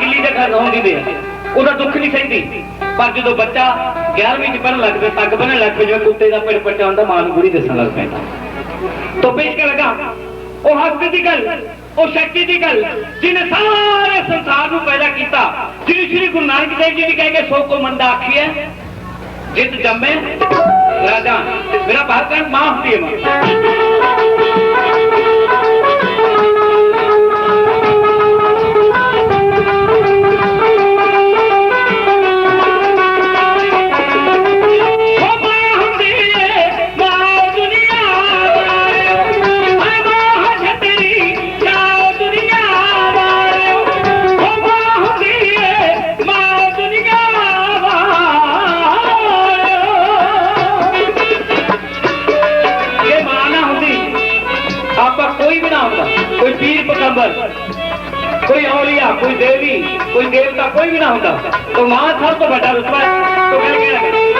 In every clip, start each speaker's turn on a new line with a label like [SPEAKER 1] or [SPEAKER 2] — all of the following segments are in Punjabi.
[SPEAKER 1] ਗਿੱਲੀ ਦੇ ਘਰ ਰਹੁੰਦੀ ਦੇ ਉਹਦਾ ਦੁੱਖ ਨਹੀਂ ਸਹਿੰਦੀ। ਪਰ ਜਦੋਂ ਬੱਚਾ 11ਵੀਂ ਚ ਪੜ੍ਹਨ ਲੱਗ ਪਿਆ, ਪੱਗ ਬੰਨਣ ਲੱਗ ਪਿਆ, ਜਿਵੇਂ ਕੁੱਤੇ ਦਾ ਪਿੜ ਪੱਟਾ ਹੁੰਦਾ, ਮਾਂ ਨੂੰ ਗੁਰੀ ਦੱਸਣ ਲੱਗ ਪੈਂਦਾ ਤੋ ਪੇਸ਼ ਕਰ ਲਗਾ, ਉਹ ਹੱਕ ਦੀ ਗੱਲ, ਉਹ ਸ਼ਕਤੀ ਦੀ ਗੱਲ, ਜਿਹਨੇ ਸਾਰੇ ਸੰਸਾਰ ਨੂੰ ਪੈਦਾ ਕੀਤਾ, ਜਿਹਨੂੰ ਸ੍ਰੀ ਗੁਰੂ ਨਾਨਕ ਦੇਵ ਜੀ ਵੀ ਕਹਿ ਕੇ ਸੋ ਕੋ ਮੰਦਾ ਆਖੀਐ ਜਿਤ ਜੰਮੇ ਰਾਜਾ, ਮੇਰਾ ਭਾਰਤ ਮਾਂ ਹੁੰਦੀ ਹੈ ਮਾਂ। ਪੀਰ ਪਗੰਬਰ ਕੋਈ ਔਲੀਆ ਕੋਈ ਦੇਵੀ, ਕੋਈ ਦੇਵਤਾ, ਕੋਈ ਵੀ ਨਾ ਹੁੰਦਾ। तो ਮਾਂ ਸਭ ਤੋਂ ਵੱਡਾ ਰੁਤਬਾ ਹੈ। तो ਗੱਲ ਕਹਿ ਲਗਾ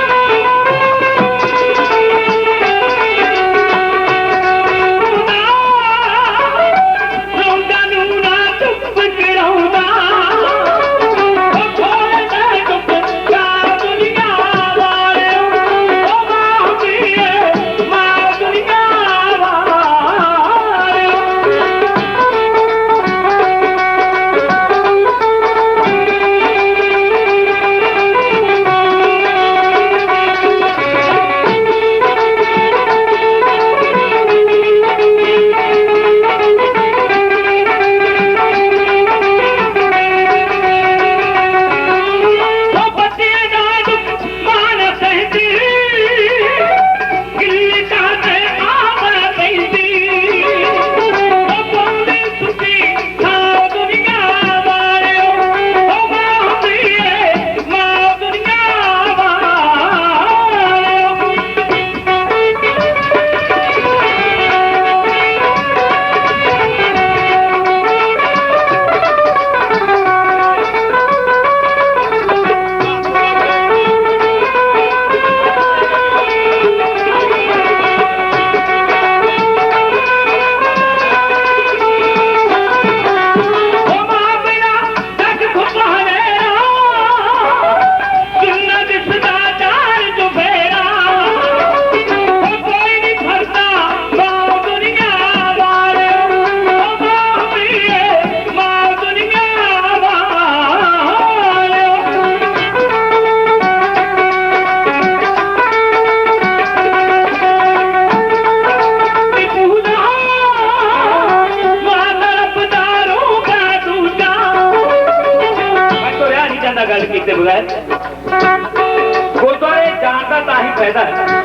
[SPEAKER 1] ਗੱਲ ਕੀਤੇ ਗੁਰਦੁਆਰੇ ਜਾਣ ਦਾ ਤਾਂ ਹੀ ਫਾਇਦਾ ਹੈ।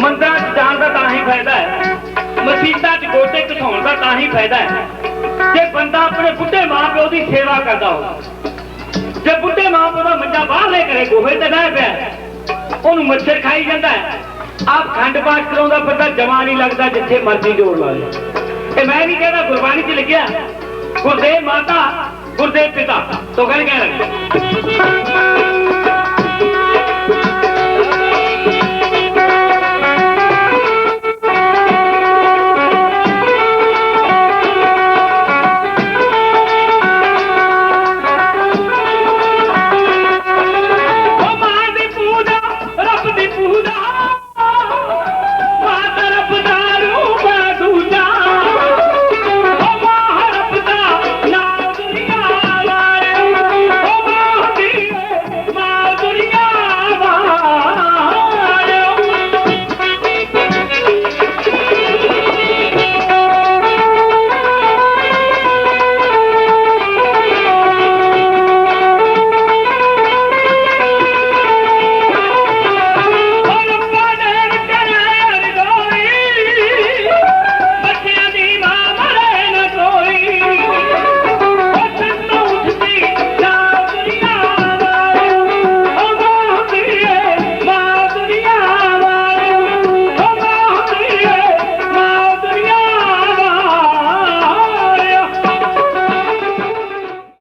[SPEAKER 1] ਮੰਦਰਾਂ 'ਚ ਜਾਣ ਦਾ ਤਾਂ ਹੀ ਫਾਇਦਾ ਹੈ। ਮਸੀਤਾਂ 'ਚ ਗੋਡੇ ਘਸਾਉਣ ਦਾ ਤਾਂ ਹੀ ਫਾਇਦਾ ਹੈ। ਜੇ ਬੰਦਾ ਆਪਣੇ ਬੁੱਢੇ ਮਾਂ ਪਿਓ ਦੀ ਸੇਵਾ ਕਰਦਾ ਹੋ ਜੇ ਬੁੱਢੇ ਮਾਂ ਦਾ ਮੰਜਾ ਬਾਹਰ ਲੈ ਕਰੇ ਗੋਹੇ ਤੇ ਬਹਿ ਪਿਆ ਉਹਨੂੰ ਮੱਛਰ ਖਾਈ ਜਾਂਦਾ ਹੈ। ਆਪ ਖੰਡ ਪਾਠ ਕਰਾਉਂਦਾ ਬੰਦਾ ਜਮਾ ਨਹੀਂ ਲੱਗਦਾ ਜਿੱਥੇ ਮਰਜ਼ੀ ਜੋੜ ਲਾ ਲੇ। ਇਹ ਮੈਂ ਨਹੀਂ ਕਹਿੰਦਾ ਗੁਰਬਾਣੀ 'ਚ ਲਿਖਿਆ, ਗੁਰਦੇਵ ਮਾਤਾ ਗੁਰਦੇਵ ਪਿਤਾ ਤੋਂ ਗੱਲ ਕਹਿ ਰਿਹਾ